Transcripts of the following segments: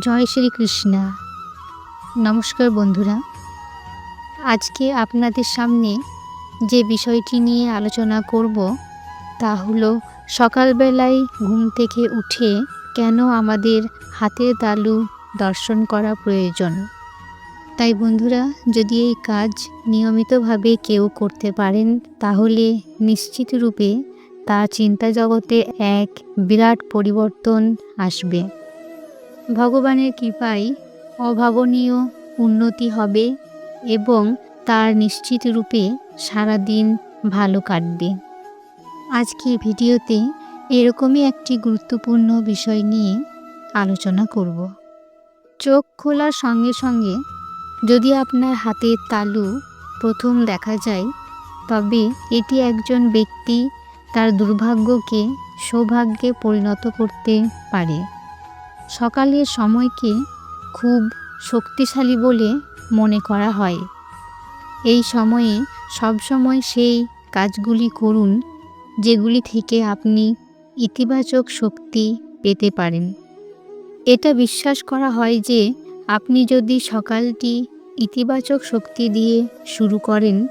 জয় শ্রীকৃষ্ণা নমস্কার বন্ধুরা। আজকে আপনাদের সামনে যে বিষয়টি নিয়ে আলোচনা করব তা হলো, সকালবেলায় ঘুম থেকে উঠে কেন আমাদের হাতের তালু দর্শন করা প্রয়োজন? তাই বন্ধুরা, যদি এই কাজ নিয়মিতভাবে কেউ করতে পারেন, তাহলে নিশ্চিত রূপে তার চিন্তা জগতে এক বিরাট পরিবর্তন আসবে। ভগবানের কৃপায় অভাবনীয় উন্নতি হবে এবং তার নিশ্চিত রূপে সারাদিন ভালো কাটবে। আজকে ভিডিওতে এরকমই একটি গুরুত্বপূর্ণ বিষয় নিয়ে আলোচনা করব। চোখ খোলার সঙ্গে সঙ্গে যদি আপনার হাতের তালু প্রথম দেখা যায়, তবে এটি একজন ব্যক্তি তার দুর্ভাগ্যকে সৌভাগ্যে পরিণত করতে পারে। সকালের সময়কে খুব শক্তিশালী বলে মনে করা হয়। এই সময়ে সবসময় সেই কাজগুলি করুন, যেগুলি থেকে আপনি ইতিবাচক শক্তি পেতে পারেন। এটা বিশ্বাস করা হয় যে আপনি যদি সকালটি ইতিবাচক শক্তি দিয়ে শুরু করেন,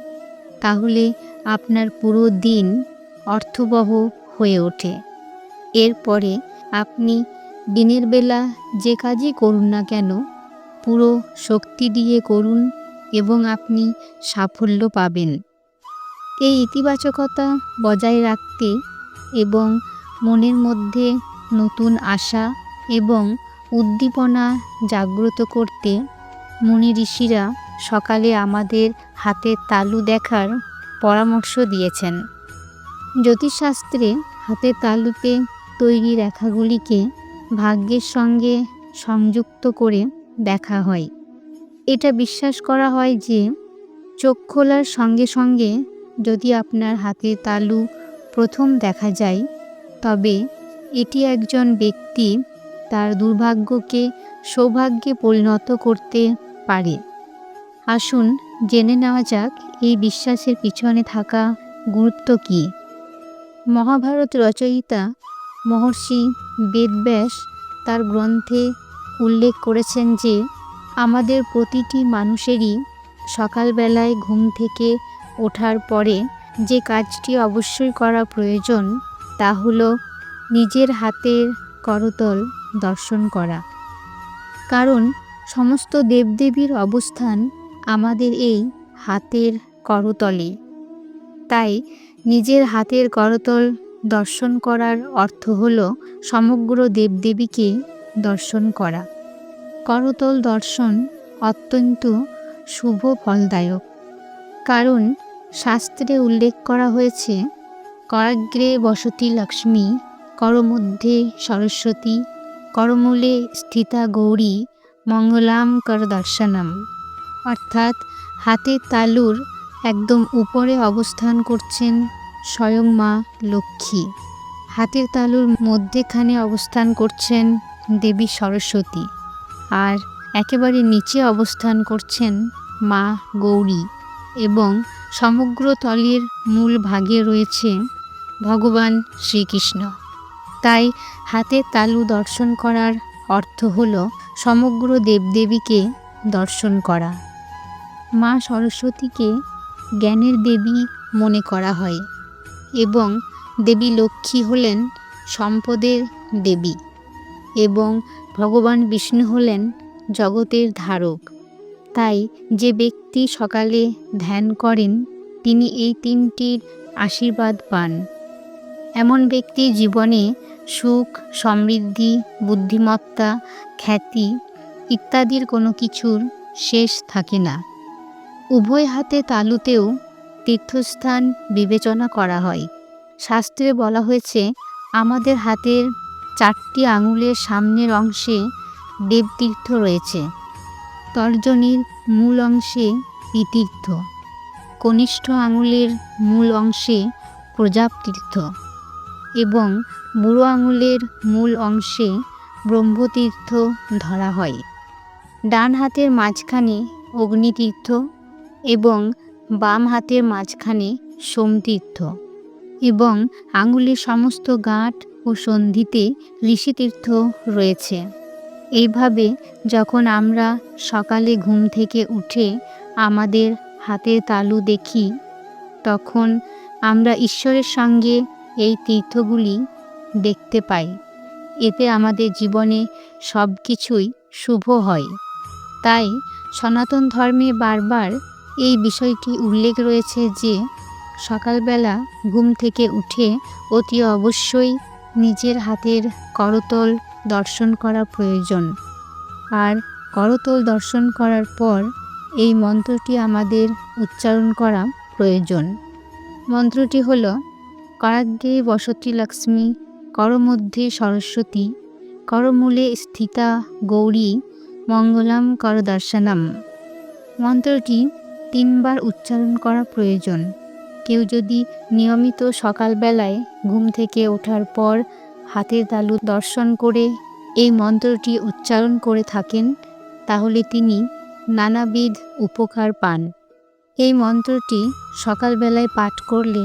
তাহলে আপনার পুরো দিন অর্থবহ হয়ে ওঠে। এরপরে আপনি দিনের বেলা যে কাজই করুন না কেন, পুরো শক্তি দিয়ে করুন এবং আপনি সাফল্য পাবেন। এই ইতিবাচকতা বজায় রাখতে এবং মনের মধ্যে নতুন আশা এবং উদ্দীপনা জাগ্রত করতে মুনি ঋষিরা সকালে আমাদের হাতের তালু দেখার পরামর্শ দিয়েছেন। জ্যোতিষশাস্ত্রে হাতের তালুতে তৈরি রেখাগুলিকে ভাগ্যের সঙ্গে সংযুক্ত করে দেখা হয়। এটা বিশ্বাস করা হয় যে, চোখ খোলার সঙ্গে সঙ্গে যদি আপনার হাতের তালু প্রথম দেখা যায়, তবে এটি একজন ব্যক্তি তার দুর্ভাগ্যকে সৌভাগ্যে পরিণত করতে পারে। আসুন জেনে নেওয়া যাক, এই বিশ্বাসের পিছনে থাকা গুরুত্ব কী? মহাভারত রচয়িতা মহর্ষি বেদব্যাস তার গ্রন্থে উল্লেখ করেছেন যে, আমাদের প্রতিটি মানুষেরই সকালবেলায় ঘুম থেকে ওঠার পরে যে কাজটি অবশ্যই করা প্রয়োজন, তা হলো নিজের হাতের করতল দর্শন করা। কারণ সমস্ত দেবদেবীর অবস্থান আমাদের এই হাতের করতলে। তাই নিজের হাতের করতল দর্শন করার অর্থ হল সমগ্র দেবদেবীকে দর্শন করা। করতল দর্শন অত্যন্ত শুভ ফলদায়ক। কারণ শাস্ত্রে উল্লেখ করা হয়েছে করাগ্রে বসতি লক্ষ্মী, করমধ্যে সরস্বতী, করমূলে স্থিতা গৌরী, মঙ্গলাম কর দর্শনম। অর্থাৎ হাতে তালুর একদম উপরে অবস্থান করছেন স্বয়ং মা লক্ষ্মী। হাতের তালুর মধ্যেখানে অবস্থান করছেন দেবী সরস্বতী আর একেবারে নিচে অবস্থান করছেন মা গৌরী এবং সমগ্র তলের মূল ভাগে রয়েছে ভগবান শ্রীকৃষ্ণ। তাই হাতের তালু দর্শন করার অর্থ হল সমগ্র দেবদেবীকে দর্শন করা। মা সরস্বতীকে জ্ঞানের দেবী মনে করা হয়। এবং দেবী লক্ষ্মী হলেন সম্পদের দেবী এবং ভগবান বিষ্ণু হলেন জগতের ধারক। তাই যে ব্যক্তি সকালে ধ্যান করেন, তিনি এই তিনটির আশীর্বাদ পান। এমন ব্যক্তি জীবনে সুখ, সমৃদ্ধি, বুদ্ধিমত্তা, খ্যাতি ইত্যাদির কোনো কিছুর শেষ থাকে না। উভয় হাতে তালুতেও তীর্থস্থান বিবেচনা করা হয়। শাস্ত্রে বলা হয়েছে, আমাদের হাতের চারটি আঙুলের সামনের অংশে দেবতীর্থ রয়েছে। তর্জনীর মূল অংশে পিতীর্থ। কনিষ্ঠ আঙুলের মূল অংশে প্রজাপতীর্থ। এবং বুড়ো আঙুলের মূল অংশে ব্রহ্মতীর্থ ধরা হয়। ডান হাতের মাঝখানে অগ্নিতীর্থ এবং বাম হাতের মাঝখানে সোমতীর্থ এবং আঙুলের সমস্ত গাঁট ও সন্ধিতে ঋষিতীর্থ রয়েছে। এইভাবে যখন আমরা সকালে ঘুম থেকে উঠে আমাদের হাতের তালু দেখি, তখন আমরা ঈশ্বরের সঙ্গে এই তীর্থগুলি দেখতে পাই। এতে আমাদের জীবনে সব কিছুই শুভ হয়। তাই সনাতন ধর্মে বারবার এই বিষয়টি উল্লেখ রয়েছে যে, সকালবেলা ঘুম থেকে উঠে অতি অবশ্যই নিজের হাতের করতল দর্শন করা প্রয়োজন। আর করতল দর্শন করার পর এই মন্ত্রটি আমাদের উচ্চারণ করা প্রয়োজন। মন্ত্রটি হল, করাগ্রে বসতি লক্ষ্মী, করমধ্যে সরস্বতী, করমূলে স্থিতা গৌরী, মঙ্গলাম করদর্শনম মন্ত্রটি তিনবার উচ্চারণ করা প্রয়োজন। কেউ যদি নিয়মিত সকালবেলায় ঘুম থেকে ওঠার পর হাতের তালু দর্শন করে এই মন্ত্রটি উচ্চারণ করে থাকেন, তাহলে তিনি নানাবিধ উপকার পান। এই মন্ত্রটি সকালবেলায় পাঠ করলে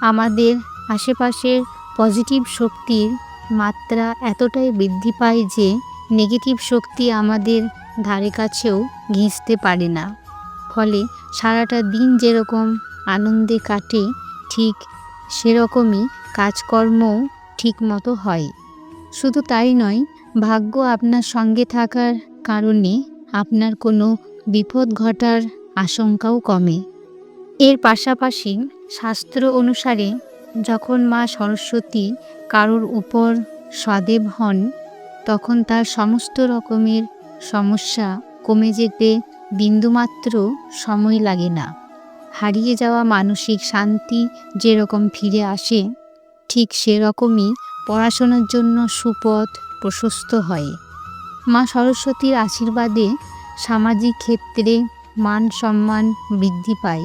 আমাদের আশেপাশের পজিটিভ শক্তির মাত্রা এতটাই বৃদ্ধি পায় যে নেগেটিভ শক্তি আমাদের ধারে কাছেও ঘিঁচতে পারে না। ফলে সারাটা দিন যেরকম আনন্দে কাটে, ঠিক সেরকমই কাজকর্মও ঠিক মতো হয়। শুধু তাই নয়, ভাগ্য আপনার সঙ্গে থাকার কারণে আপনার কোনো বিপদ ঘটার আশঙ্কাও কমে। এর পাশাপাশি শাস্ত্র অনুসারে যখন মা সরস্বতী কারোর উপর সদেব হন, তখন তার সমস্ত রকমের সমস্যা কমে যেতে বিন্দুমাত্র সময় লাগে না। হারিয়ে যাওয়া মানসিক শান্তি যেরকম ফিরে আসে, ঠিক সেরকমই পড়াশোনার জন্য সুপথ প্রশস্ত হয়। মা সরস্বতীর আশীর্বাদে সামাজিক ক্ষেত্রে মান সম্মান বৃদ্ধি পায়।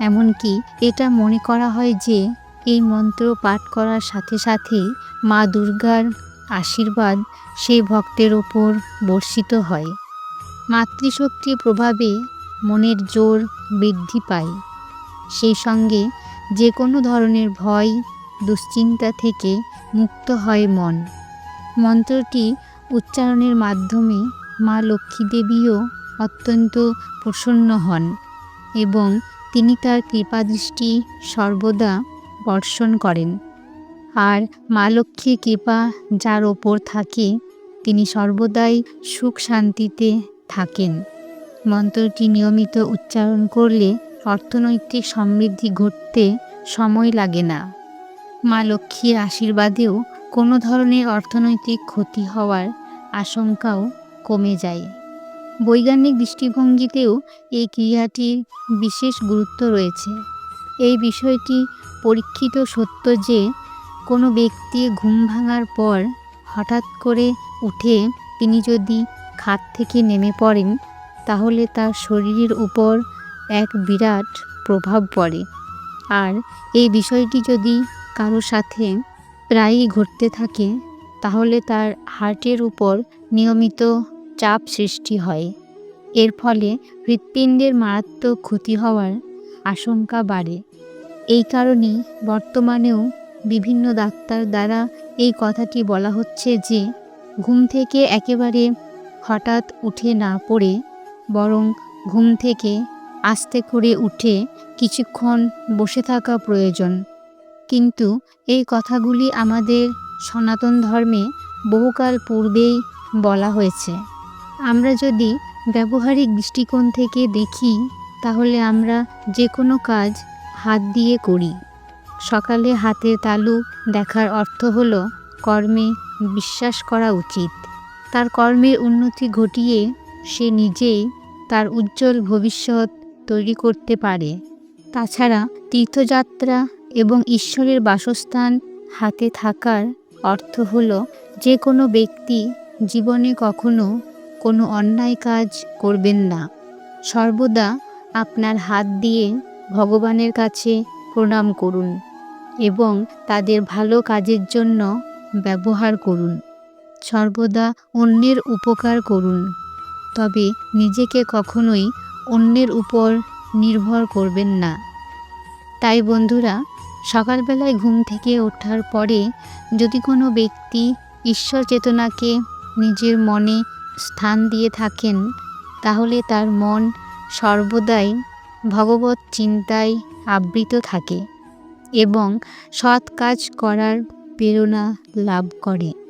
এমনকি এটা মনে করা হয় যে, এই মন্ত্র পাঠ করার সাথে সাথেই মা দুর্গার আশীর্বাদ সেই ভক্তের ওপর বর্ষিত হয়। মাতৃশক্তির প্রভাবে মনের জোর বৃদ্ধি পায়। সেই সঙ্গে যে কোনো ধরনের ভয়, দুশ্চিন্তা থেকে মুক্ত হয় মন। মন্ত্রটি উচ্চারণের মাধ্যমে মা লক্ষ্মী দেবীও অত্যন্ত প্রসন্ন হন এবং তিনি তার কৃপাদৃষ্টি সর্বদা বর্ষণ করেন। আর মা লক্ষ্মীর কৃপা যার ওপর থাকে, তিনি সর্বদাই সুখ শান্তিতে থাকেন। মন্ত্রটি নিয়মিত উচ্চারণ করলে অর্থনৈতিক সমৃদ্ধি ঘটতে সময় লাগে না। মা লক্ষ্মীর আশীর্বাদেও কোনো ধরনের অর্থনৈতিক ক্ষতি হওয়ার আশঙ্কাও কমে যায়। বৈজ্ঞানিক দৃষ্টিভঙ্গিতেও এই ক্রিয়াটির বিশেষ গুরুত্ব রয়েছে। এই বিষয়টি পরীক্ষিত সত্য যে, কোনো ব্যক্তি ঘুম ভাঙার পর হঠাৎ করে উঠে তিনি যদি খাট থেকে নেমে পড়েন, তাহলে তার শরীরের উপর এক বিরাট প্রভাব পড়ে। আর এই বিষয়টি যদি কারও সাথে প্রায়ই ঘটতে থাকে, তাহলে তার হার্টের উপর নিয়মিত চাপ সৃষ্টি হয়। এর ফলে হৃৎপিণ্ডের মারাত্মক ক্ষতি হওয়ার আশঙ্কা বাড়ে। এই কারণেই বর্তমানেও বিভিন্ন ডাক্তার দ্বারা এই কথাটি বলা হচ্ছে যে, ঘুম থেকে একেবারে হঠাৎ উঠে না পড়ে বরং ঘুম থেকে আস্তে করে উঠে কিছুক্ষণ বসে থাকা প্রয়োজন। কিন্তু এই কথাগুলি আমাদের সনাতন ধর্মে বহুকাল পূর্বেই বলা হয়েছে। আমরা যদি ব্যবহারিক দৃষ্টিকোণ থেকে দেখি, তাহলে আমরা যে কোনো কাজ হাত দিয়ে করি। সকালে হাতের তালু দেখার অর্থ হল কর্মে বিশ্বাস করা উচিত। তার কর্মের উন্নতি ঘটিয়ে সে নিজেই তার উজ্জ্বল ভবিষ্যৎ তৈরি করতে পারে। তাছাড়া তীর্থযাত্রা এবং ঈশ্বরের বাসস্থান হাতে থাকার অর্থ হল যে কোনো ব্যক্তি জীবনে কখনো কোনো অন্যায় কাজ করবেন না। সর্বদা আপনার হাত দিয়ে ভগবানের কাছে প্রণাম করুন এবং তাদের ভালো কাজের জন্য ব্যবহার করুন। সর্বদা অন্যের উপকার করুন। তবে নিজেকে কখনোই অন্যের উপর নির্ভর করবেন না। তাই বন্ধুরা, সকালবেলায় ঘুম থেকে ওঠার পরে যদি কোনো ব্যক্তি ঈশ্বর চেতনাকে নিজের মনে স্থান দিয়ে থাকেন, তাহলে তার মন সর্বদাই ভগবত চিন্তায় আবৃত থাকে এবং সৎ কাজ করার প্রেরণা লাভ করে।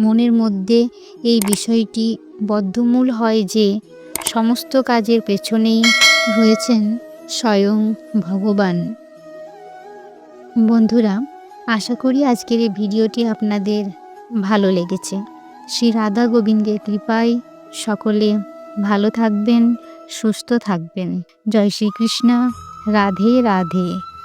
মনের মধ্যে এই বিষয়টি বদ্ধমূল হয় যে সমস্ত কাজের পেছনেই রয়েছেন স্বয়ং ভগবান। বন্ধুরা, আশা করি আজকের এই ভিডিওটি আপনাদের ভালো লেগেছে। শ্রী রাধা গোবিন্দের কৃপায় সকলে ভালো থাকবেন, সুস্থ থাকবেন। জয় শ্রীকৃষ্ণ। রাধে রাধে।